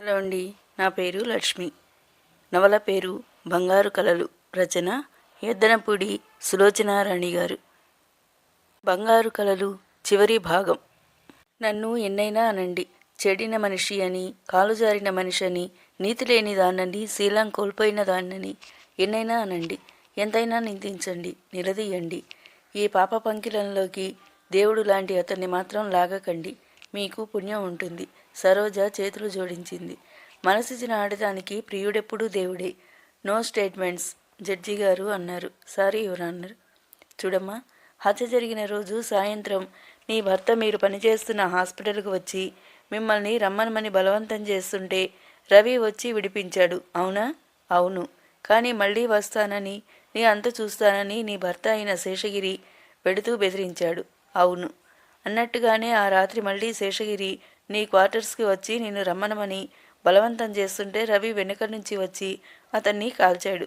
Hello అండి నా పేరు లక్ష్మి. నవల పేరు బంగారు కలలు రచన ఎద్దనపూడి సులోచనారాణి గారు. బంగారు కలలు చివరి భాగం. నన్ను ఎన్నైనా అనండి చెడిన మనిషి అని కాలుజారిన మనిషి అని నీతి లేని దాన్నని శీలం కోల్పోయిన దాన్నని ఎన్నైనా అనండి ఎంతైనా నిందించండి నిలదీయండి. ఈ పాప పంకిలంలోకి దేవుడు లాంటి అతన్ని మాత్రం లాగకండి మీకు పుణ్యం ఉంటుంది. సరోజ చేతులు జోడించింది. మనసిచ్చిన ఆడటానికి ప్రియుడెప్పుడూ దేవుడే. నో స్టేట్మెంట్స్ జడ్జి గారు అన్నారు. సారీ యువర్ అన్నారు చూడమ్మా హత్య జరిగిన రోజు సాయంత్రం నీ భర్త మీరు పనిచేస్తున్న హాస్పిటల్కు వచ్చి మిమ్మల్ని రమ్మనమని బలవంతం చేస్తుంటే రవి వచ్చి విడిపించాడు. అవునా? అవును. కానీ మళ్ళీ వస్తానని నీ అంత చూస్తానని నీ భర్త అయిన శేషగిరి పెడుతూ బెదిరించాడు. అవును. అన్నట్టుగానే ఆ రాత్రి మళ్ళీ శేషగిరి నీ క్వార్టర్స్కి వచ్చి నిన్ను రమ్మనమని బలవంతం చేస్తుంటే రవి వెనుక నుంచి వచ్చి అతన్ని కాల్చాడు.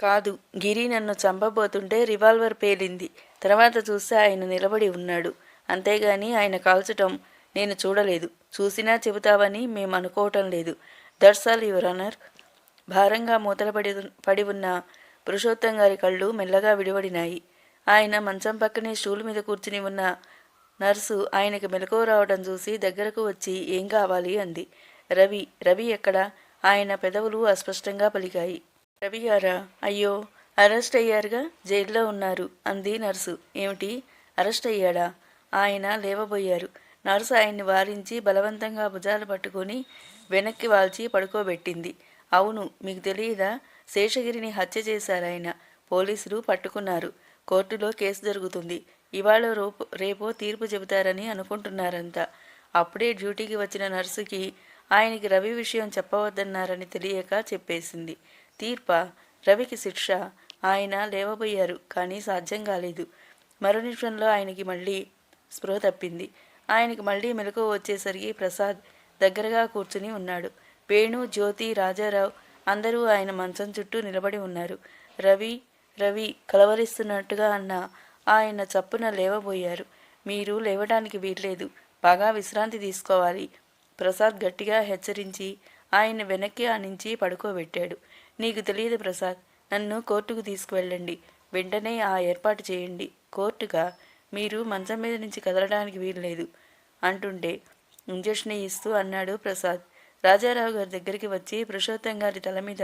కాదు గిరి నన్ను చంపబోతుంటే రివాల్వర్ పేలింది. తర్వాత చూస్తే ఆయన నిలబడి ఉన్నాడు. అంతేగాని ఆయన కాల్చటం నేను చూడలేదు. చూసినా చెబుతావని మేము అనుకోవటం లేదు. దట్స్ ఆల్ యువర్ అనర్ భారంగా మూతలపడి పడి ఉన్న పురుషోత్తం గారి కళ్ళు మెల్లగా విడివడినాయి. ఆయన మంచం పక్కనే స్టూల్ మీద కూర్చుని ఉన్న నర్సు ఆయనకి మెలకువ రావడం చూసి దగ్గరకు వచ్చి ఏం కావాలి అంది. రవి రవి ఎక్కడా? ఆయన పెదవులు అస్పష్టంగా పలికాయి. రవి గారా? అయ్యో అరెస్ట్ అయ్యారుగా? జైల్లో ఉన్నారు అంది నర్సు. ఏమిటి? అరెస్ట్ అయ్యాడా? ఆయన లేవబోయారు. నర్సు ఆయన్ని వారించి బలవంతంగా భుజాలు పట్టుకొని వెనక్కి వాల్చి పడుకోబెట్టింది. అవును మీకు తెలియదా? శేషగిరిని హత్య చేశారాయన. పోలీసులు పట్టుకున్నారు. కోర్టులో కేసు జరుగుతుంది. ఇవాళ రేపు రేపో తీర్పు చెబుతారని అనుకుంటున్నారంతా అప్పుడే డ్యూటీకి వచ్చిన నర్సుకి ఆయనకి రవి విషయం చెప్పవద్దన్నారని తెలియక చెప్పేసింది. తీర్ప? రవికి శిక్ష? ఆయన లేవబోయారు కానీ సాధ్యం కాలేదు. మరో నిమిషంలో ఆయనకి మళ్ళీ స్పృహ తప్పింది. ఆయనకి మళ్ళీ మెలకు వచ్చేసరికి ప్రసాద్ దగ్గరగా కూర్చుని ఉన్నాడు. వేణు జ్యోతి రాజారావు అందరూ ఆయన మంచం చుట్టూ నిలబడి ఉన్నారు. రవి రవి కలవరిస్తున్నట్టుగా అన్న ఆయన చప్పున లేవబోయారు. మీరు లేవడానికి వీల్లేదు. బాగా విశ్రాంతి తీసుకోవాలి. ప్రసాద్ గట్టిగా హెచ్చరించి ఆయన వెనక్కి ఆనించి పడుకోబెట్టాడు. నీకు తెలియదు ప్రసాద్ నన్ను కోర్టుకు తీసుకువెళ్ళండి. వెంటనే ఆ ఏర్పాటు చేయండి. కోర్టుగా? మీరు మంచం మీద నుంచి కదలడానికి వీల్లేదు. అంటుంటే ఇంజక్షన్ ఇస్తూ అన్నాడు ప్రసాద్. రాజారావు గారి దగ్గరికి వచ్చి పురుషోత్తం గారి తల మీద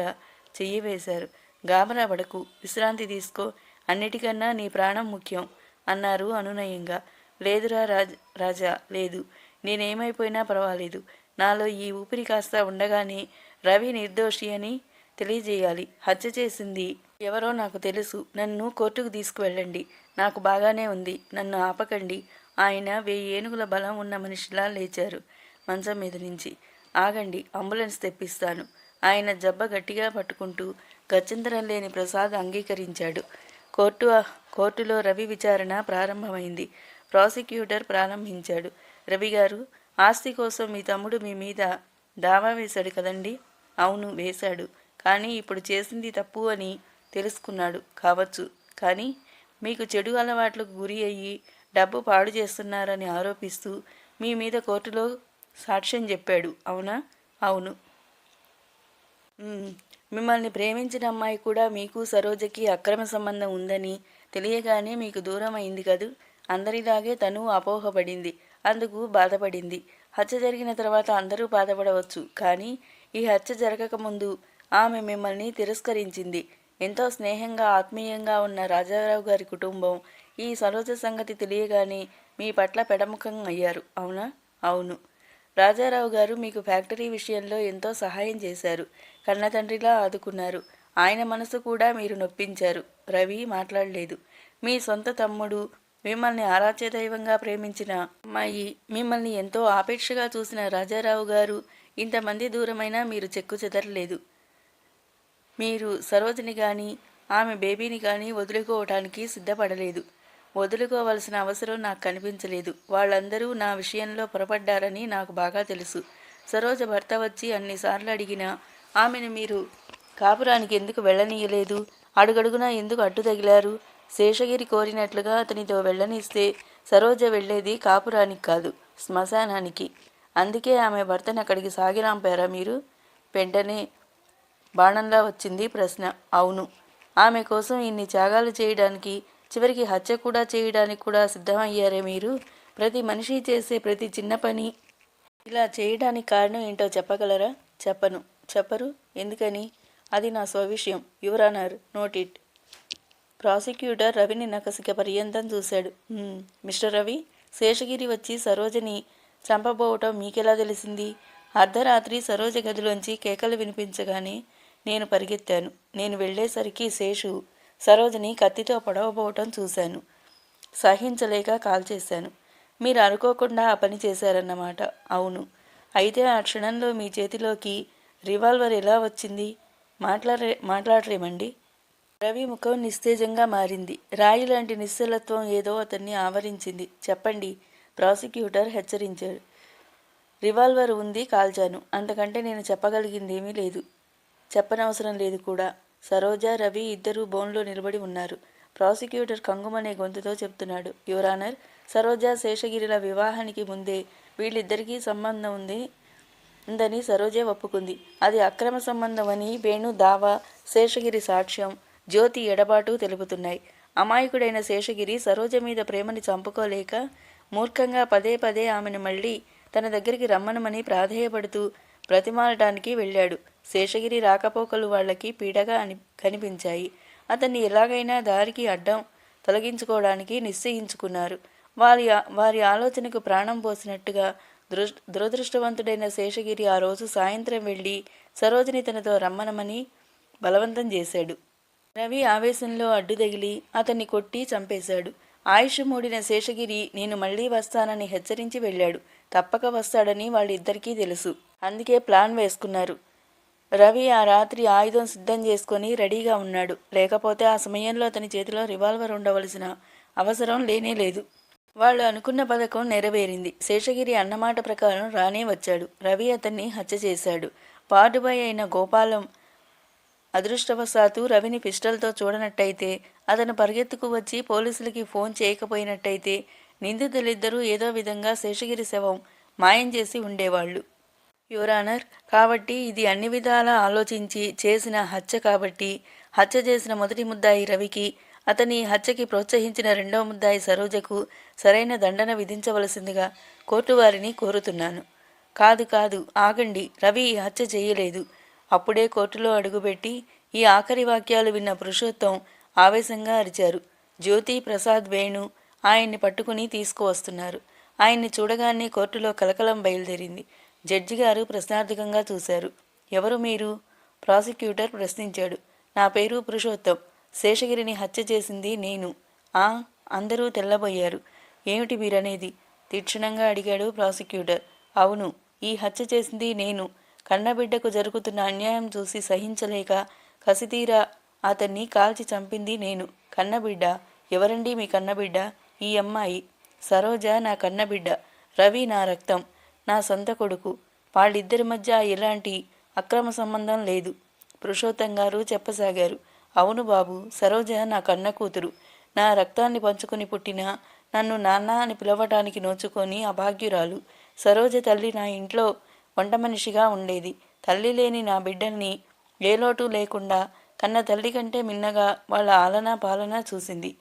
చెయ్యి వేశారు. గాబరా పడకు. విశ్రాంతి తీసుకో. అన్నిటికన్నా నీ ప్రాణం ముఖ్యం అన్నారు అనునయంగా. లేదురా రాజ్ రాజా లేదు. నేనేమైపోయినా పర్వాలేదు. నాలో ఈ ఊపిరి కాస్త ఉండగానే రవి నిర్దోషి అని తెలియజేయాలి. హత్య చేసింది ఎవరో నాకు తెలుసు. నన్ను కోర్టుకు తీసుకువెళ్ళండి. నాకు బాగానే ఉంది. నన్ను ఆపకండి. ఆయన వెయ్యి ఏనుగుల బలం ఉన్న మనిషిలా లేచారు మంచం మీద నుంచి. ఆగండి అంబులెన్స్ తెప్పిస్తాను. ఆయన జబ్బ గట్టిగా పట్టుకుంటూ గత్యంతరం లేని ప్రసాద్ అంగీకరించాడు. కోర్టు కోర్టులో రవి విచారణ ప్రారంభమైంది. ప్రాసిక్యూటర్ ప్రారంభించాడు. రవి గారు ఆస్తి కోసం మీ తమ్ముడు మీ మీద దావా వేశాడు కదండి? అవును వేశాడు. కానీ ఇప్పుడు చేసింది తప్పు అని తెలుసుకున్నాడు కావచ్చు. కానీ మీకు చెడు అలవాట్లకు గురి అయ్యి డబ్బు పాడు చేస్తున్నారని ఆరోపిస్తూ మీ మీద కోర్టులో సాక్ష్యం చెప్పాడు. అవునా? అవును. మిమ్మల్ని ప్రేమించిన అమ్మాయి కూడా మీకు సరోజకి అక్రమ సంబంధం ఉందని తెలియగానే మీకు దూరం అయింది కదూ? అందరిలాగే తను అపోహపడింది. అందుకు బాధపడింది. హత్య జరిగిన తర్వాత అందరూ బాధపడవచ్చు. కానీ ఈ హత్య జరగకముందు ఆమె మిమ్మల్ని తిరస్కరించింది. ఎంతో స్నేహంగా ఆత్మీయంగా ఉన్న రాజారావు గారి కుటుంబం ఈ సరోజ సంగతి తెలియగానే మీ పట్ల పెడముఖం అయ్యారు. అవునా? అవును. రాజారావు గారు మీకు ఫ్యాక్టరీ విషయంలో ఎంతో సహాయం చేశారు. కన్నతండ్రిలా ఆదుకున్నారు. ఆయన మనసు కూడా మీరు నొప్పించారు. రవి మాట్లాడలేదు. మీ సొంత తమ్ముడు మిమ్మల్ని ఆరాధ్య దైవంగా ప్రేమించిన అమ్మాయి మిమ్మల్ని ఎంతో ఆపేక్షగా చూసిన రాజారావు గారు ఇంతమంది దూరమైనా మీరు చెక్కు చెదరలేదు. మీరు సరోజిని కానీ ఆమె బేబీని కానీ వదులుకోవటానికి సిద్ధపడలేదు. వదులుకోవలసిన అవసరం నాకు కనిపించలేదు. వాళ్ళందరూ నా విషయంలో పొరపడ్డారని నాకు బాగా తెలుసు. సరోజ భర్త వచ్చి అన్నిసార్లు అడిగినా ఆమెను మీరు కాపురానికి ఎందుకు వెళ్ళనీయలేదు? అడుగడుగునా ఎందుకు అడ్డు తగిలారు? శేషగిరి కోరినట్లుగా అతనితో వెళ్ళనిస్తే సరోజ వెళ్ళేది కాపురానికి కాదు శ్మశానానికి. అందుకే ఆమె భర్తను అక్కడికి సాగిరాంపారా మీరు? వెంటనే బాణంలా వచ్చింది ప్రశ్న. అవును. ఆమె కోసం ఇన్ని త్యాగాలు చేయడానికి చివరికి హత్య కూడా చేయడానికి కూడా సిద్ధమయ్యారే మీరు? ప్రతి మనిషి చేసే ప్రతి చిన్న పని ఇలా చేయడానికి కారణం ఏంటో చెప్పగలరా? చెప్పను. చెప్పరు. ఎందుకని? అది నా స్వవిషయం your honour note it. Prosecutor రవిని నకసిక పర్యంతం చూశాడు. మిస్టర్ రవి శేషగిరి వచ్చి సరోజని చంపబోవటం మీకెలా తెలిసింది? అర్ధరాత్రి సరోజ గదిలోంచి కేకలు వినిపించగానే నేను పరిగెత్తాను. నేను వెళ్ళేసరికి శేషు సరోజని కత్తితో పొడవబోవటం చూశాను. సహించలేక కాల్ చేశాను. మీరు అనుకోకుండా ఆ పని చేశారన్నమాట. అవును. అయితే ఆ క్షణంలో మీ చేతిలోకి రివాల్వర్ ఎలా వచ్చింది? మాట్లాడే మాట్లాడరేమండి? రవి ముఖం నిస్తేజంగా మారింది. రాయి లాంటి నిశ్చలత్వం ఏదో అతన్ని ఆవరించింది. చెప్పండి. ప్రాసిక్యూటర్ హెచ్చరించాడు. రివాల్వర్ ఉంది కాల్చాను. అంతకంటే నేను చెప్పగలిగింది ఏమీ లేదు. చెప్పనవసరం లేదు కూడా. సరోజ రవి ఇద్దరూ బోన్లో నిలబడి ఉన్నారు. ప్రాసిక్యూటర్ కంగుమనే గొంతుతో చెప్తున్నాడు. యువరానర్ సరోజ శేషగిరిల వివాహానికి ముందే వీళ్ళిద్దరికీ సంబంధం ఉంది ఉందని సరోజే ఒప్పుకుంది. అది అక్రమ సంబంధం అని వేణు దావా శేషగిరి సాక్ష్యం జ్యోతి ఎడబాటు తెలుపుతున్నాయి. అమాయకుడైన శేషగిరి సరోజ మీద ప్రేమని చంపుకోలేక మూర్ఖంగా పదే పదే ఆమెను మళ్ళీ తన దగ్గరికి రమ్మనమని ప్రాధేయపడుతూ బ్రతిమాలటానికి వెళ్ళాడు. శేషగిరి రాకపోకలు వాళ్ళకి పీడగా అని కనిపించాయి. అతన్ని ఎలాగైనా దారికి అడ్డం తొలగించుకోవడానికి నిశ్చయించుకున్నారు. వారి వారి ఆలోచనకు ప్రాణం పోసినట్టుగా దృష్ దురదృష్టవంతుడైన శేషగిరి ఆ రోజు సాయంత్రం వెళ్ళి సరోజిని తనతో రమ్మనమని బలవంతం చేశాడు. రవి ఆవేశంలో అడ్డు తగిలి అతన్ని కొట్టి చంపేశాడు. ఆయుష్ మూడిన శేషగిరి నేను మళ్ళీ వస్తానని హెచ్చరించి వెళ్ళాడు. తప్పక వస్తాడని వాళ్ళిద్దరికీ తెలుసు. అందుకే ప్లాన్ వేసుకున్నారు. రవి ఆ రాత్రి ఆయుధం సిద్ధం చేసుకొని రెడీగా ఉన్నాడు. లేకపోతే ఆ సమయంలో అతని చేతిలో రివాల్వర్ ఉండవలసిన అవసరం లేనే లేదు. వాళ్ళు అనుకున్న పథకం నెరవేరింది. శేషగిరి అన్నమాట ప్రకారం రానే వచ్చాడు. రవి అతన్ని హత్య చేశాడు. వార్డుబాయ్ అయిన గోపాలం అదృష్టవశాత్తు రవిని పిస్టల్తో చూడనట్టయితే అతను పరిగెత్తుకు వచ్చి పోలీసులకి ఫోన్ చేయకపోయినట్టయితే నిందితులిద్దరూ ఏదో విధంగా శేషగిరి శవం మాయం చేసి ఉండేవాళ్ళు. యువరానర్ కాబట్టి ఇది అన్ని విధాలా ఆలోచించి చేసిన హత్య కాబట్టి హత్య చేసిన మొదటి ముద్దాయి రవికి అతని హత్యకి ప్రోత్సహించిన రెండవ ముద్దాయి సరోజకు సరైన దండన విధించవలసిందిగా కోర్టు వారిని కోరుతున్నాను. కాదు కాదు ఆగండి రవి ఈ హత్య చేయలేదు. అప్పుడే కోర్టులో అడుగుపెట్టి ఈ ఆఖరి వాక్యాలు విన్న పురుషోత్తం ఆవేశంగా అరిచారు. జ్యోతి ప్రసాద్ వేణు ఆయన్ని పట్టుకుని తీసుకువస్తున్నారు. ఆయన్ని చూడగానే కోర్టులో కలకలం బయలుదేరింది. జడ్జి గారు ప్రశ్నార్థకంగా చూశారు. ఎవరు మీరు? ప్రాసిక్యూటర్ ప్రశ్నించాడు. నా పేరు పురుషోత్తం. శేషగిరిని హత్య చేసింది నేను. ఆ అందరూ తెల్లబోయారు. ఏమిటి మీరనేది? తీక్షణంగా అడిగాడు ప్రాసిక్యూటర్. అవును ఈ హత్య చేసింది నేను. కన్నబిడ్డకు జరుగుతున్న అన్యాయం చూసి సహించలేక కసితీరా. అతన్ని కాల్చి చంపింది నేను. కన్నబిడ్డ? ఎవరండి మీ కన్నబిడ్డ? ఈ అమ్మాయి. సరోజ నా కన్నబిడ్డ. రవి నా రక్తం. నా సొంత కొడుకు. వాళ్ళిద్దరి మధ్య ఎలాంటి అక్రమ సంబంధం లేదు. పురుషోత్తం గారు చెప్పసాగారు. అవును బాబు సరోజ నా కన్న కూతురు. నా రక్తాన్ని పంచుకొని పుట్టిన నన్ను నాన్న అని పిలవటానికి నోచుకొని అభాగ్యురాలు. సరోజ తల్లి నా ఇంట్లో వంట మనిషిగా ఉండేది. తల్లి లేని నా బిడ్డల్ని ఏ లోటు లేకుండా కన్న తల్లి కంటే మిన్నగా వాళ్ళ ఆలనా పాలన చూసింది.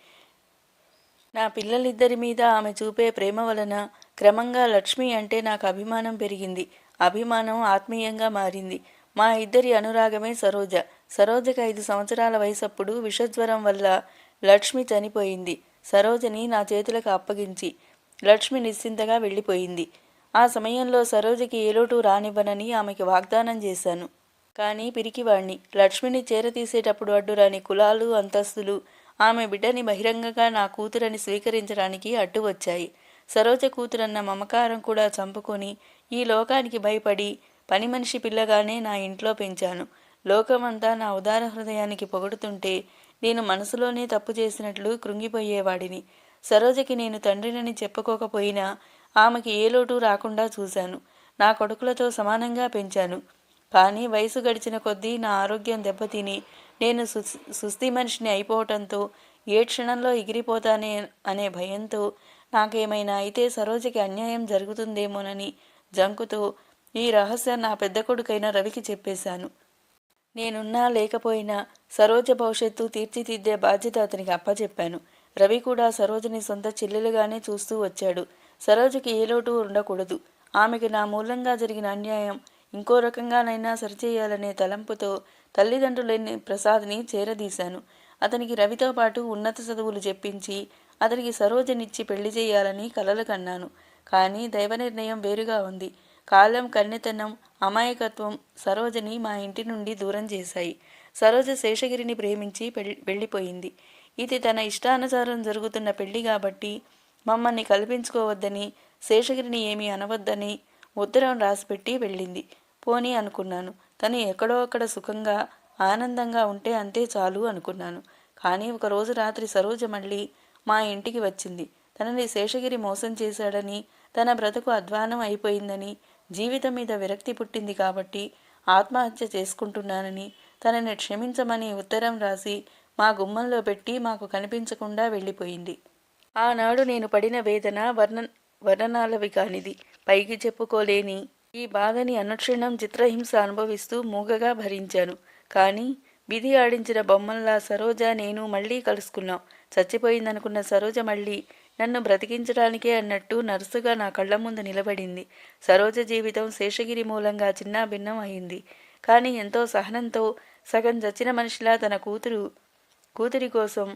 నా పిల్లలిద్దరి మీద ఆమె చూపే ప్రేమ వలన క్రమంగా లక్ష్మి అంటే నాకు అభిమానం పెరిగింది. అభిమానం ఆత్మీయంగా మారింది. మా ఇద్దరి అనురాగమే సరోజ. సరోజకి ఐదు సంవత్సరాల వయసప్పుడు విషజ్వరం వల్ల లక్ష్మి చనిపోయింది. సరోజని నా చేతులకు అప్పగించి లక్ష్మి నిశ్చింతగా వెళ్ళిపోయింది. ఆ సమయంలో సరోజకి ఏ లోటు రానివ్వనని ఆమెకి వాగ్దానం చేశాను. కానీ పిరికివాణ్ణి. లక్ష్మిని చేరతీసేటప్పుడు అడ్డురాని కులాలు అంతస్తులు ఆమె బిడ్డని బహిరంగంగా నా కూతురని స్వీకరించడానికి అడ్డు వచ్చాయి సరోజ కూతురన్న మమకారం కూడా చంపుకొని ఈ లోకానికి భయపడి పని మనిషి పిల్లగానే నా ఇంట్లో పెంచాను. లోకమంతా నా ఉదార హృదయానికి పొగుడుతుంటే నేను మనసులోనే తప్పు చేసినట్లు కృంగిపోయేవాడిని. సరోజకి నేను తండ్రినని చెప్పుకోకపోయినా ఆమెకి ఏ లోటు రాకుండా చూశాను. నా కొడుకులతో సమానంగా పెంచాను. కానీ వయసు గడిచిన కొద్దీ నా ఆరోగ్యం దెబ్బతిని నేను సుస్ సుస్థి మనిషిని అయిపోవటంతో ఏ క్షణంలో ఎగిరిపోతానే అనే భయంతో నాకేమైనా అయితే సరోజకి అన్యాయం జరుగుతుందేమోనని జంకుతో ఈ రహస్యం నా పెద్ద కొడుకైన రవికి చెప్పేశాను. నేనున్నా లేకపోయినా సరోజ భవిష్యత్తు తీర్చిదిద్దే బాధ్యత అతనికి అప్పచెప్పాను రవి కూడా సరోజని సొంత చెల్లెలుగానే చూస్తూ వచ్చాడు. సరోజకి ఏ లోటు ఉండకూడదు. ఆమెకి నా మూలంగా జరిగిన అన్యాయం ఇంకో రకంగానైనా సరిచేయాలనే తలంపుతో తల్లిదండ్రులని ప్రసాద్ని చేరదీశాను. అతనికి రవితో పాటు ఉన్నత చదువులు చెప్పించి అతనికి సరోజనిచ్చి పెళ్ళి చేయాలని కలలు కన్నాను. కానీ దైవ నిర్ణయం వేరుగా ఉంది. కాలం కన్నెతనం అమాయకత్వం సరోజని మా ఇంటి నుండి దూరం చేశాయి. సరోజ శేషగిరిని ప్రేమించి పెళ్ళి వెళ్ళిపోయింది. ఇది తన ఇష్టానుసారం జరుగుతున్న పెళ్ళి కాబట్టి మమ్మల్ని కల్పించుకోవద్దని శేషగిరిని ఏమీ అనవద్దని ఉత్తరం రాసిపెట్టి వెళ్ళింది. పోనీ అనుకున్నాను. తను ఎక్కడో అక్కడ సుఖంగా ఆనందంగా ఉంటే అంతే చాలు అనుకున్నాను. కానీ ఒకరోజు రాత్రి సరోజ మళ్ళీ మా ఇంటికి వచ్చింది. తనని శేషగిరి మోసం చేశాడని తన బ్రతుకు అధ్వానం అయిపోయిందని జీవితం మీద విరక్తి పుట్టింది కాబట్టి ఆత్మహత్య చేసుకుంటున్నానని తనని క్షమించమని ఉత్తరం రాసి మా గుమ్మంలో పెట్టి మాకు కనిపించకుండా వెళ్ళిపోయింది. ఆనాడు నేను పడిన వేదన వర్ణ వర్ణనాలవి కానిది. పైకి చెప్పుకోలేని ఈ బాధని అనుక్షణం చిత్రహింస అనుభవిస్తూ మూగగా భరించాను. కానీ విధి ఆడించిన బొమ్మల్లా సరోజ నేను మళ్ళీ కలుసుకున్నాం. చచ్చిపోయిందనుకున్న సరోజ మళ్ళీ నన్ను బ్రతికించడానికే అన్నట్టు నర్సుగా నా కళ్ళ ముందు నిలబడింది. సరోజ జీవితం శేషగిరి మూలంగా చిన్న భిన్నం అయింది. కానీ ఎంతో సహనంతో సగం చచ్చిన మనిషిలా తన కూతురు కూతురి కోసం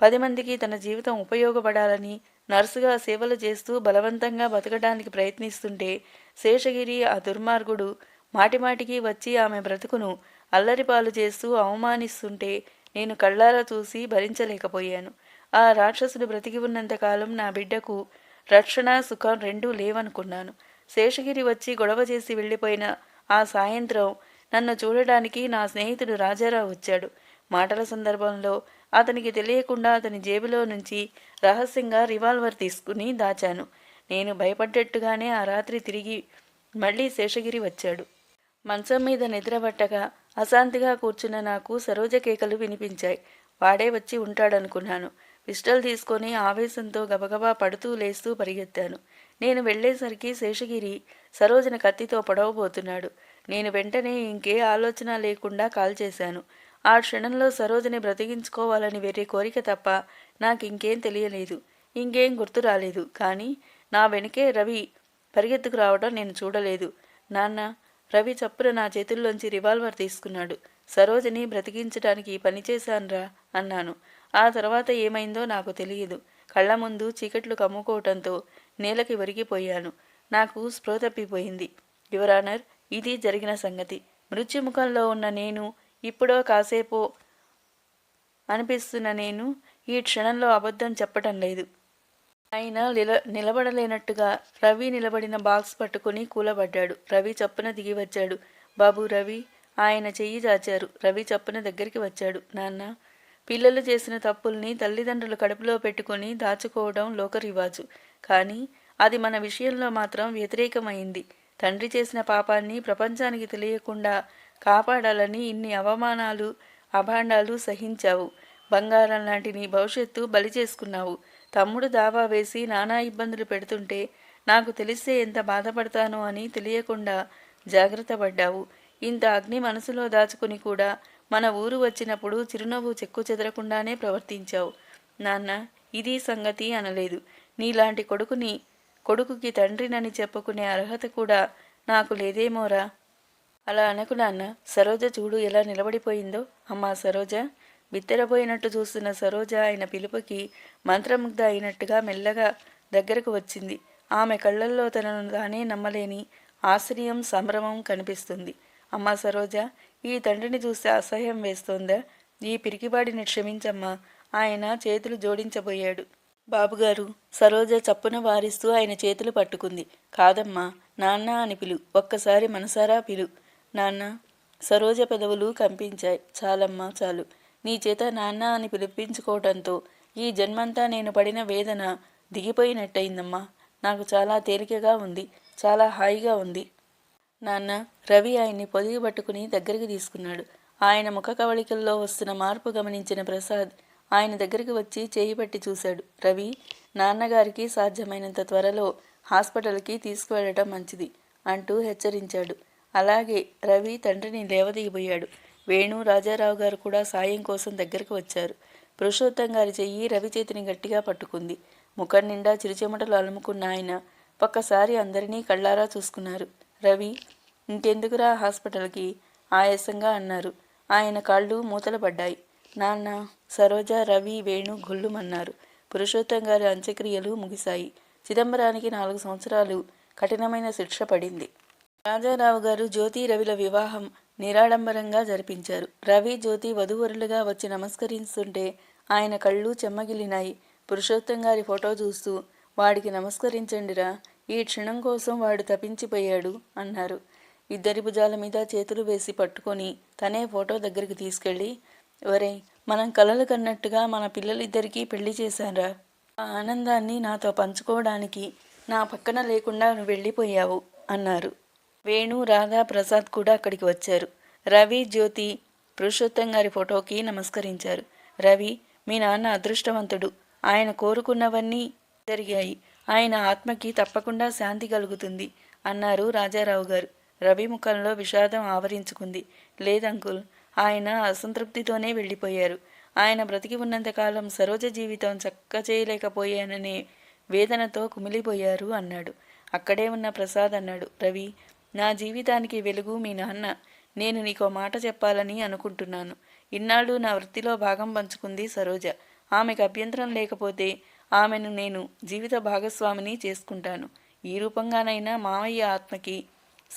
పది మందికి తన జీవితం ఉపయోగపడాలని నర్సుగా సేవలు చేస్తూ బలవంతంగా బతకడానికి ప్రయత్నిస్తుంటే శేషగిరి ఆ దుర్మార్గుడు మాటిమాటికి వచ్చి ఆమె బ్రతుకును అల్లరిపాలు చేస్తూ అవమానిస్తుంటే నేను కళ్ళారా చూసి భరించలేకపోయాను. ఆ రాక్షసుడు బ్రతికి ఉన్నంతకాలం నా బిడ్డకు రక్షణ సుఖం రెండూ లేవనుకున్నాను. శేషగిరి వచ్చి గొడవ చేసి వెళ్ళిపోయిన ఆ సాయంత్రం నన్ను చూడడానికి నా స్నేహితుడు రాజారావు వచ్చాడు. మాటల సందర్భంలో అతనికి తెలియకుండా అతని జేబులో నుంచి రహస్యంగా రివాల్వర్ తీసుకుని దాచాను. నేను భయపడ్డట్టుగానే ఆ రాత్రి తిరిగి మళ్ళీ శేషగిరి వచ్చాడు. మంచం మీద నిద్రపట్టగా అశాంతిగా కూర్చున్న నాకు సరోజ కేకలు వినిపించాయి. వాడే వచ్చి ఉంటాడనుకున్నాను. పిస్టల్ తీసుకొని ఆవేశంతో గబగబా పడుతూ లేస్తూ పరిగెత్తాను. నేను వెళ్ళేసరికి శేషగిరి సరోజన కత్తితో పొడవబోతున్నాడు. నేను వెంటనే ఇంకే ఆలోచన లేకుండా కాల్ చేశాను. ఆ క్షణంలో సరోజని బ్రతికించుకోవాలని వేరే కోరిక తప్ప నాకు ఇంకేం తెలియలేదు. ఇంకేం గుర్తు రాలేదు. కానీ నా వెనుకే రవి పరిగెత్తుకు రావడం నేను చూడలేదు. నాన్న రవి చప్పున నా చేతుల్లోంచి రివాల్వర్ తీసుకున్నాడు. సరోజని బ్రతికించడానికి పని చేశాన్రా అన్నాను. ఆ తర్వాత ఏమైందో నాకు తెలియదు. కళ్ళ ముందు చీకట్లు కమ్ముకోవటంతో నేలకి ఒరిగిపోయాను. నాకు స్పృహ తప్పిపోయింది. యువరానర్ ఇది జరిగిన సంగతి. మృత్యుముఖంలో ఉన్న నేను ఇప్పుడో కాసేపో అనిపిస్తున్న నేను ఈ క్షణంలో అబద్ధం చెప్పటం లేదు. ఆయన నిల నిలబడలేనట్టుగా రవి నిలబడిన బాక్స్ పట్టుకుని కూలబడ్డాడు. రవి చప్పున దిగి వచ్చాడు. బాబు రవి ఆయన చెయ్యి చాచారు. రవి చప్పున దగ్గరికి వచ్చాడు. నాన్న పిల్లలు చేసిన తప్పుల్ని తల్లిదండ్రులు కడుపులో పెట్టుకుని దాచుకోవడం లోకరివాజు. కానీ అది మన విషయంలో మాత్రం వ్యతిరేకమైంది. తండ్రి చేసిన పాపాన్ని ప్రపంచానికి తెలియకుండా కాపాడాలని ఇన్ని అవమానాలు అభాండాలు సహించావు. బంగారం లాంటి నీ భవిష్యత్తు బలి చేసుకున్నావు. తమ్ముడు దావా వేసి నానా ఇబ్బందులు పెడుతుంటే నాకు తెలిస్తే ఎంత బాధపడతానో అని తెలియకుండా జాగ్రత్త పడ్డావు. ఇంత అగ్ని మనసులో దాచుకుని కూడా మన ఊరు వచ్చినప్పుడు చిరునవ్వు చెక్కు చెదరకుండానే ప్రవర్తించావు. నాన్న ఇది సంగతి అనలేదు. నీలాంటి కొడుకుని కొడుకుకి తండ్రినని చెప్పుకునే అర్హత కూడా నాకు లేదేమోరా అలా అనకు నాన్న. సరోజ చూడు ఎలా నిలబడిపోయిందో. అమ్మా సరోజ బిత్తరపోయినట్టు చూస్తున్న సరోజ ఆయన పిలుపుకి మంత్రముగ్ధ అయినట్టుగా మెల్లగా దగ్గరకు వచ్చింది. ఆమె కళ్ళల్లో తనను తానే నమ్మలేని ఆశ్చర్యం సంభ్రమం కనిపిస్తుంది. అమ్మా సరోజ ఈ తండ్రిని చూస్తే అసహ్యం వేస్తోందా? ఈ పిరికిబాడిని క్షమించమ్మా. ఆయన చేతులు జోడించబోయాడు. బాబుగారు సరోజ చప్పున వారిస్తూ ఆయన చేతులు పట్టుకుంది. కాదమ్మా నాన్న అని పిలు. ఒక్కసారి మనసారా పిలు. నాన్న సరోజ పెదవులు కంపించాయి. చాలమ్మా చాలు. నీ చేత నాన్న అని పిలిపించుకోవడంతో ఈ జన్మంతా నేను పడిన వేదన దిగిపోయినట్టయిందమ్మా. నాకు చాలా తేలికగా ఉంది చాలా హాయిగా ఉంది. నాన్న రవి ఆయన్ని పొదిగి పట్టుకుని దగ్గరికి తీసుకున్నాడు. ఆయన ముఖ కవళికల్లో వస్తున్న మార్పు గమనించిన ప్రసాద్ ఆయన దగ్గరికి వచ్చి చేయి పట్టి చూశాడు. రవి నాన్నగారికి సాధ్యమైనంత త్వరలో హాస్పిటల్కి తీసుకువెళ్ళటం మంచిది అంటూ హెచ్చరించాడు. అలాగే రవి తండ్రిని లేవదీయబోయాడు. వేణు రాజారావు గారు కూడా సాయం కోసం దగ్గరకు వచ్చారు. పురుషోత్తం గారి చెయ్యి రవి చేతిని గట్టిగా పట్టుకుంది. ముఖం నిండా చిరుచెమటలు అలుముకున్న ఆయన ఒక్కసారి అందరినీ కళ్ళారా చూసుకున్నారు. రవి ఇంకెందుకురా హాస్పిటల్కి? ఆయాసంగా అన్నారు. ఆయన కాళ్ళు మూతలు పడ్డాయి. నాన్న సరోజ రవి వేణు గొల్లుమన్నారు పురుషోత్తం గారి అంత్యక్రియలు ముగిశాయి. చిదంబరానికి నాలుగు సంవత్సరాలు కఠినమైన శిక్ష పడింది. రాజారావు గారు జ్యోతి రవిల వివాహం నిరాడంబరంగా జరిపించారు. రవి జ్యోతి వధూవరులుగా వచ్చి నమస్కరిస్తుంటే ఆయన కళ్ళు చెమ్మగిలినాయి. పురుషోత్తం గారి ఫోటో చూస్తూ వాడికి నమస్కరించండిరా ఈ క్షణం కోసం వాడు తప్పించిపోయాడు అన్నారు. ఇద్దరి భుజాల మీద చేతులు వేసి పట్టుకొని తనే ఫోటో దగ్గరికి తీసుకెళ్ళి ఒరే మనం కలలు కన్నట్టుగా మన పిల్లలిద్దరికీ పెళ్ళి చేశారా ఆ ఆనందాన్ని నాతో పంచుకోవడానికి నా పక్కన లేకుండా నువ్వు వెళ్ళిపోయావు అన్నారు. వేణు రాధా ప్రసాద్ కూడా అక్కడికి వచ్చారు. రవి జ్యోతి పురుషోత్తం గారి ఫోటోకి నమస్కరించారు. రవి మీ నాన్న అదృష్టవంతుడు. ఆయన కోరుకున్నవన్నీ జరిగాయి. ఆయన ఆత్మకి తప్పకుండా శాంతి కలుగుతుంది అన్నారు రాజారావు గారు. రవి ముఖంలో విషాదం ఆవరించుకుంది. లేదంకుల్ ఆయన అసంతృప్తితోనే వెళ్ళిపోయారు. ఆయన బ్రతికి ఉన్నంతకాలం సరోజ జీవితం చక్క చేయలేకపోయాననే వేదనతో కుమిలిపోయారు అన్నాడు. అక్కడే ఉన్న ప్రసాద్ అన్నాడు. రవి నా జీవితానికి వెలుగు మీ నాన్న. నేను నీకో మాట చెప్పాలని అనుకుంటున్నాను. ఇన్నాళ్ళు నా వృత్తిలో భాగం పంచుకుంది సరోజ. ఆమెకు అభ్యంతరం లేకపోతే ఆమెను నేను జీవిత భాగస్వామిని చేసుకుంటాను. ఈ రూపంగానైనా మావయ్య ఆత్మకి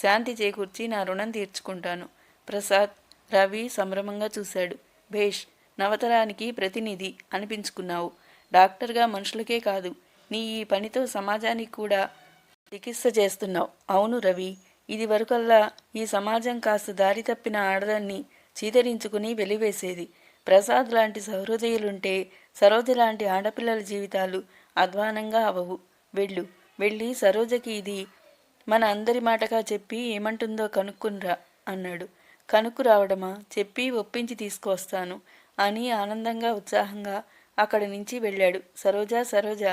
శాంతి చేకూర్చి నా రుణం తీర్చుకుంటాను. ప్రసాద్ రవి సంభ్రమంగా చూశాడు. భేష్ నవతరానికి ప్రతినిధి అనిపించుకున్నావు. డాక్టర్గా మనుషులకే కాదు నీ ఈ పనితో సమాజానికి కూడా చికిత్స చేస్తున్నావు. అవును రవి. ఇది వరకల్లా ఈ సమాజం కాస్త దారి తప్పిన ఆడదాన్ని చీదరించుకుని వెలివేసేది. ప్రసాద్ లాంటి సహృదయులుంటే సరోజ లాంటి ఆడపిల్లల జీవితాలు అధ్వానంగా అవవు వెళ్ళు వెళ్ళి సరోజకి ఇది మన అందరి మాటగా చెప్పి ఏమంటుందో కనుక్కునిరా అన్నాడు. కనుక్కు రావడమా? చెప్పి ఒప్పించి తీసుకువస్తాను అని ఆనందంగా ఉత్సాహంగా అక్కడి నుంచి వెళ్ళాడు. సరోజ సరోజ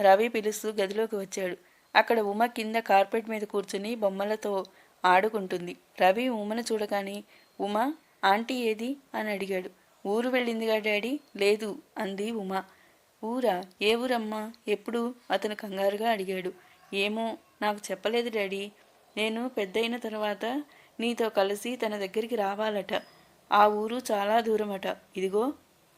రవి పిలుస్తూ గదిలోకి వచ్చాడు. అక్కడ ఉమ కింద కార్పెట్ మీద కూర్చుని బొమ్మలతో ఆడుకుంటుంది. రవి ఉమను చూడగానే ఉమ ఆంటీ ఏది? అని అడిగాడు. ఊరు వెళ్ళిందిగా డాడీ. లేదు అంది ఉమ. ఊరా? ఏ ఊరమ్మా? ఎప్పుడు? అతను కంగారుగా అడిగాడు. ఏమో నాకు చెప్పలేదు డాడీ. నేను పెద్దయిన తర్వాత నీతో కలిసి తన దగ్గరికి రావాలట. ఆ ఊరు చాలా దూరమట. ఇదిగో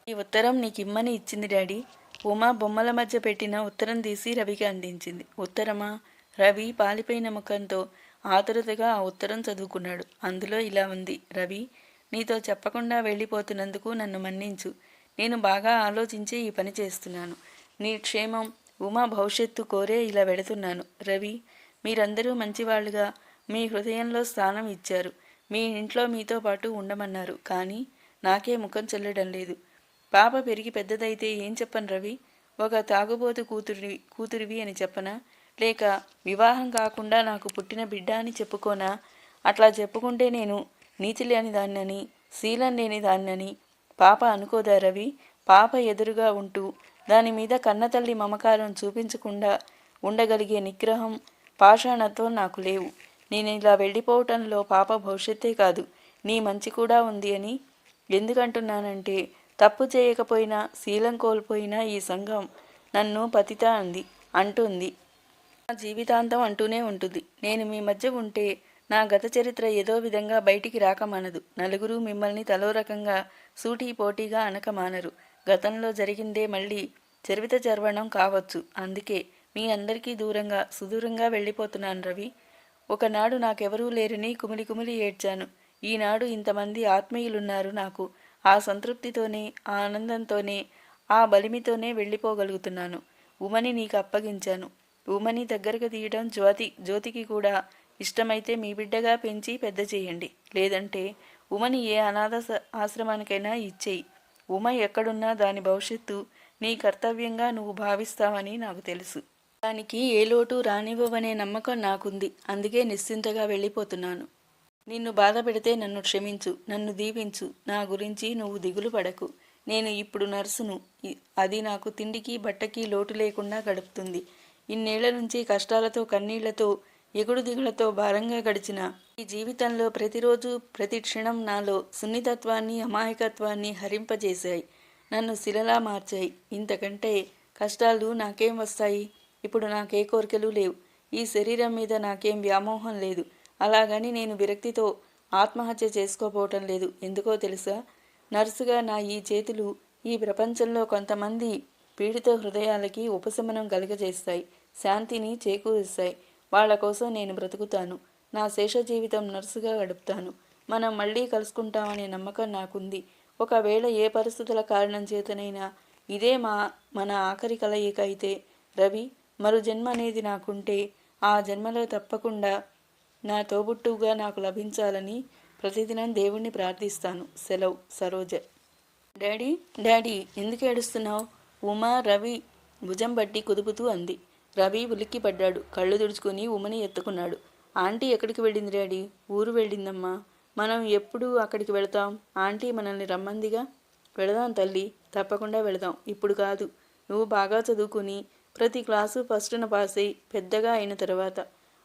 ఈ ఉత్తరం నీకు ఇమ్మని ఇచ్చింది డాడీ. ఉమా బొమ్మల మధ్య పెట్టిన ఉత్తరం తీసి రవికి అందించింది. ఉత్తరమా రవి పాలిపోయిన ముఖంతో ఆతురతగా ఆ ఉత్తరం చదువుకున్నాడు. అందులో ఇలా ఉంది. రవి నీతో చెప్పకుండా వెళ్ళిపోతున్నందుకు నన్ను మన్నించు. నేను బాగా ఆలోచించి ఈ పని చేస్తున్నాను. నీ క్షేమం ఉమా భవిష్యత్తు కోరే ఇలా వెడుతున్నాను రవి మీరందరూ మంచివాళ్ళుగా మీ హృదయంలో స్థానం ఇచ్చారు. మీ ఇంట్లో మీతో పాటు ఉండమన్నారు. కానీ నాకే ముఖం చెల్లడం లేదు. పాప పెరిగి పెద్దదైతే ఏం చెప్పను రవి? ఒక తాగుబోతు కూతురి కూతురివి అని చెప్పనా? లేక వివాహం కాకుండా నాకు పుట్టిన బిడ్డ అని చెప్పుకోనా? అట్లా చెప్పుకుంటే నేను నీతి లేని దాన్నని శీలం లేని దాన్నని పాప అనుకోదా రవి? పాప ఎదురుగా ఉంటూ దాని మీద కన్నతల్లి మమకారం చూపించకుండా ఉండగలిగే నిగ్రహం పాషాణత్వం నాకు లేవు. నేను ఇలా వెళ్ళిపోవటంలో పాప భవిష్యత్తే కాదు. నీ మంచి కూడా ఉంది అని ఎందుకంటున్నానంటే తప్పు చేయకపోయినా శీలం కోల్పోయినా ఈ సంఘం నన్ను పతిత అంది అంటుంది. నా జీవితాంతం అంటూనే ఉంటుంది. నేను మీ మధ్య ఉంటే నా గత చరిత్ర ఏదో విధంగా బయటికి రాకమానదు. నలుగురు మిమ్మల్ని తలో రకంగా సూటీ పోటీగా అనకమానరు. గతంలో జరిగిందే మళ్ళీ చరివిత చర్వణం కావచ్చు. అందుకే మీ అందరికీ దూరంగా సుదూరంగా వెళ్ళిపోతున్నాను రవి. ఒకనాడు నాకెవరూ లేరని కుమిలి కుమిలి ఏడ్చాను. ఈనాడు ఇంతమంది ఆత్మీయులున్నారు నాకు. ఆ సంతృప్తితోనే ఆ ఆనందంతోనే ఆ బలిమితోనే వెళ్ళిపోగలుగుతున్నాను. ఉమని నీకు అప్పగించాను. ఉమని దగ్గరకు తీయడం జ్యోతి జ్యోతికి కూడా ఇష్టమైతే మీ బిడ్డగా పెంచి పెద్ద చేయండి. లేదంటే ఉమని ఏ అనాథ ఆశ్రమానికైనా ఇచ్చేయి. ఉమ ఎక్కడున్నా దాని భవిష్యత్తు నీ కర్తవ్యంగా నువ్వు భావిస్తావని నాకు తెలుసు. దానికి ఏ లోటు రానివ్వవనే నమ్మకం నాకుంది. అందుకే నిశ్చింతగా వెళ్ళిపోతున్నాను. నిన్ను బాధ పెడితే నన్ను క్షమించు నన్ను దీవించు నా గురించి నువ్వు దిగులు పడకు. నేను ఇప్పుడు నర్సును. అది నాకు తిండికి బట్టకి లోటు లేకుండా గడుపుతుంది. ఇన్నేళ్ళ నుంచి కష్టాలతో కన్నీళ్ళతో ఎగుడు దిగులతో భారంగా గడిచిన ఈ జీవితంలో ప్రతిరోజు ప్రతి క్షణం నాలో సున్నితత్వాన్ని అమాయకత్వాన్ని హరింపజేశాయి. నన్ను శిలలా మార్చాయి. ఇంతకంటే కష్టాలు నాకేం వస్తాయి? ఇప్పుడు నాకే కోరికలు లేవు. ఈ శరీరం మీద నాకేం వ్యామోహం లేదు. అలాగని నేను విరక్తితో ఆత్మహత్య చేసుకోపోవటం లేదు. ఎందుకో తెలుసా? నర్సుగా నా ఈ చేతులు ఈ ప్రపంచంలో కొంతమంది పీడిత హృదయాలకి ఉపశమనం కలుగజేస్తాయి శాంతిని చేకూరుస్తాయి. వాళ్ళ కోసం నేను బ్రతుకుతాను. నా శేష జీవితం నర్సుగా గడుపుతాను. మనం మళ్ళీ కలుసుకుంటామనే నమ్మకం నాకుంది. ఒకవేళ ఏ పరిస్థితుల కారణం చేతనైనా ఇదే మా మన ఆఖరి కలయిక అయితే. రవి మరు జన్మ అనేది నాకుంటే ఆ జన్మలో తప్పకుండా నా తోబుట్టువుగా నాకు లభించాలని ప్రతిదినం దేవుణ్ణి ప్రార్థిస్తాను. సెలవు. సరోజ. డాడీ డాడీ ఎందుకు ఏడుస్తున్నావు? ఉమా రవి భుజం బట్టి కుదుపుతూ అంది. రవి ఉలిక్కిపడ్డాడు. కళ్ళు తుడుచుకుని ఉమని ఎత్తుకున్నాడు. ఆంటీ ఎక్కడికి వెళ్ళింది డాడీ? ఊరు వెళ్ళిందమ్మా. మనం ఎప్పుడు అక్కడికి వెళతాం? ఆంటీ మనల్ని రమ్మందిగా? వెళదాం తల్లి. తప్పకుండా వెళదాం. ఇప్పుడు కాదు. నువ్వు బాగా చదువుకుని ప్రతి క్లాసు ఫస్ట్న పాస్ అయి పెద్దగా అయిన తర్వాత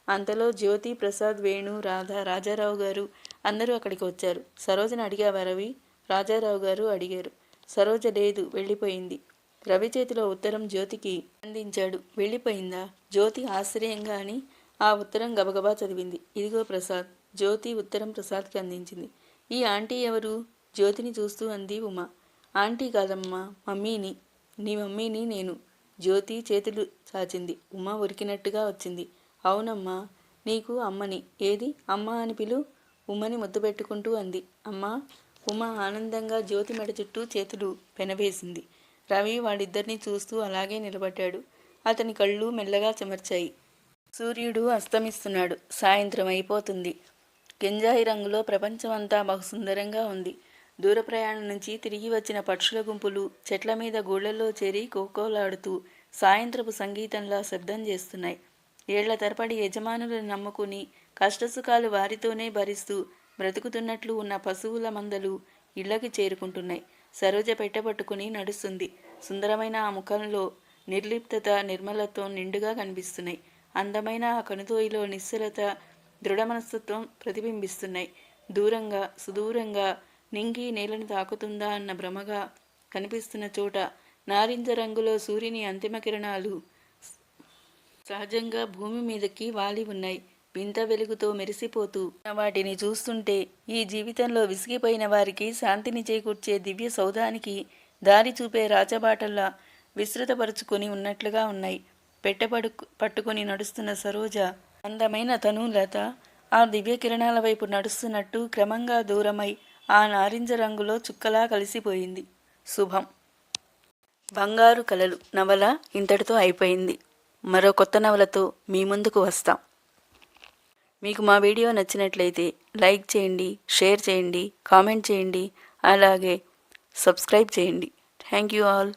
అంతలో జ్యోతి ప్రసాద్ వేణు రాధ రాజారావు గారు అందరూ అక్కడికి వచ్చారు. సరోజను అడిగావా రవి? రాజారావు గారు అడిగారు. సరోజ లేదు వెళ్ళిపోయింది. రవి చేతిలో ఉత్తరం జ్యోతికి అందించాడు. వెళ్ళిపోయిందా? జ్యోతి ఆశ్చర్యంగా అని ఆ ఉత్తరం గబగబా చదివింది. ఇదిగో ప్రసాద్ జ్యోతి ఉత్తరం ప్రసాద్కి అందించింది. ఈ ఆంటీ ఎవరు? జ్యోతిని చూస్తూ అంది ఉమా. ఆంటీ కాదమ్మా మమ్మీని. నీ మమ్మీని నేను. జ్యోతి చేతులు చాచింది. ఉమా ఉరికినట్టుగా వచ్చింది. అవునమ్మా నీకు అమ్మని. ఏది? అమ్మ అని పిలు. ఉమ్మని ముద్దు పెట్టుకుంటూ అంది. అమ్మా ఉమ ఆనందంగా జ్యోతి మెడ చుట్టూ చేతులు పెనవేసింది. రవి వాడిద్దరినీ చూస్తూ అలాగే నిలబడ్డాడు. అతని కళ్ళు మెల్లగా చెమర్చాయి. సూర్యుడు అస్తమిస్తున్నాడు. సాయంత్రం అయిపోతుంది. గింజాయి రంగులో ప్రపంచమంతా బహుసుందరంగా ఉంది. దూర ప్రయాణం నుంచి తిరిగి వచ్చిన పక్షుల గుంపులు చెట్ల మీద గూళ్ళల్లో చేరి కోకోలాడుతూ సాయంత్రపు సంగీతంలా శబ్దం చేస్తున్నాయి. ఏళ్ళ తరబడి యజమానులను నమ్ముకుని కష్టసుఖాలు వారితోనే భరిస్తూ బ్రతుకుతున్నట్లు ఉన్న పశువుల మందలు ఇళ్ళకి చేరుకుంటున్నాయి. సరోజ పెట్టబట్టుకుని నడుస్తుంది. సుందరమైన ఆ ముఖంలో నిర్లిప్తత నిర్మలత్వం నిండుగా కనిపిస్తున్నాయి. అందమైన ఆ కనుతోయిలో నిశ్చలత దృఢ మనస్తత్వం ప్రతిబింబిస్తున్నాయి. దూరంగా సుదూరంగా నింగి నేలను తాకుతుందా అన్న భ్రమగా కనిపిస్తున్న చోట నారింజ రంగులో సూర్యుని అంతిమ కిరణాలు సహజంగా భూమి మీదకి వాలి ఉన్నాయి. వింత వెలుగుతో మెరిసిపోతూ వాటిని చూస్తుంటే ఈ జీవితంలో విసిగిపోయిన వారికి శాంతిని చేకూర్చే దివ్య సౌధానికి దారి చూపే రాజబాటల్లా విస్తృతపరుచుకొని ఉన్నట్లుగా ఉన్నాయి. పెట్టబడు పట్టుకొని నడుస్తున్న సరోజ అందమైన తను లత ఆ దివ్య కిరణాల వైపు నడుస్తున్నట్టు క్రమంగా దూరమై ఆ నారింజ రంగులో చుక్కలా కలిసిపోయింది. శుభం. బంగారు కలలు. నవల ఇంతటితో అయిపోయింది. మరో కొత్త నవలతో మీ ముందుకు వస్తాం. మీకు మా వీడియో నచ్చినట్లయితే లైక్ చేయండి షేర్ చేయండి కామెంట్ చేయండి అలాగే సబ్స్క్రైబ్ చేయండి. Thank you all.